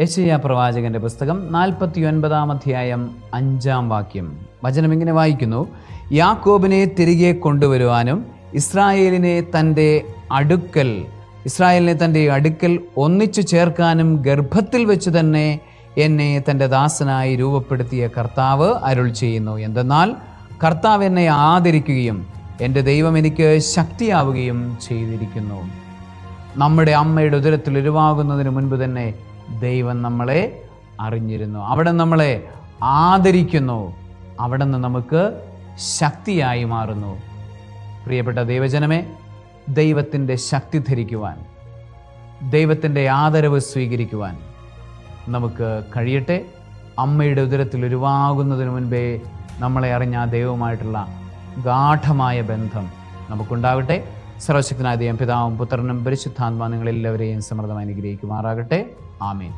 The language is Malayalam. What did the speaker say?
യശയ പ്രവാചകന്റെ പുസ്തകം നാൽപ്പത്തി ഒൻപതാം അധ്യായം അഞ്ചാം വാക്യം. വചനം ഇങ്ങനെ വായിക്കുന്നു. യാക്കോബിനെ തിരികെ കൊണ്ടുവരുവാനും ഇസ്രായേലിനെ തന്റെ അടുക്കൽ ഇസ്രായേലിനെ തന്റെ അടുക്കൽ ഒന്നിച്ചു ചേർക്കാനും ഗർഭത്തിൽ വെച്ച് തന്നെ എന്നെ തന്റെ ദാസനായി രൂപപ്പെടുത്തിയ കർത്താവ് അരുൾ ചെയ്യുന്നു. എന്തെന്നാൽ കർത്താവ് എന്നെ ആദരിക്കുകയും എന്റെ ദൈവം എനിക്ക് ശക്തിയാവുകയും ചെയ്തിരിക്കുന്നു. നമ്മുടെ അമ്മയുടെ ഉദരത്തിൽ ഉരുവാകുന്നതിന് മുൻപ് തന്നെ ദൈവം നമ്മളെ അറിഞ്ഞിരുന്നു. അവിടെ നമ്മളെ ആദരിക്കുന്നു. അവിടെ നിന്ന് നമുക്ക് ശക്തിയായി മാറുന്നു. പ്രിയപ്പെട്ട ദൈവജനമേ ദൈവത്തിന്റെ ശക്തി ധരിക്കുവാൻ ദൈവത്തിന്റെ ആദരവ് സ്വീകരിക്കുവാൻ നമുക്ക് കഴിയട്ടെ. അമ്മയുടെ ഉദരത്തിൽ ഉരുവാകുന്നതിന് മുൻപേ നമ്മളെ അറിഞ്ഞ ദൈവവുമായിട്ടുള്ള ഗാഠമായ ബന്ധം നമുക്കുണ്ടാകട്ടെ. സർവശക്തനായ ദൈവം പിതാവും പുത്രനും പരിശുദ്ധാത്മാനങ്ങളെല്ലാവരെയും സമൃദ്ധമായി അനുഗ്രഹിക്കുമാറാകട്ടെ. ആമേൻ.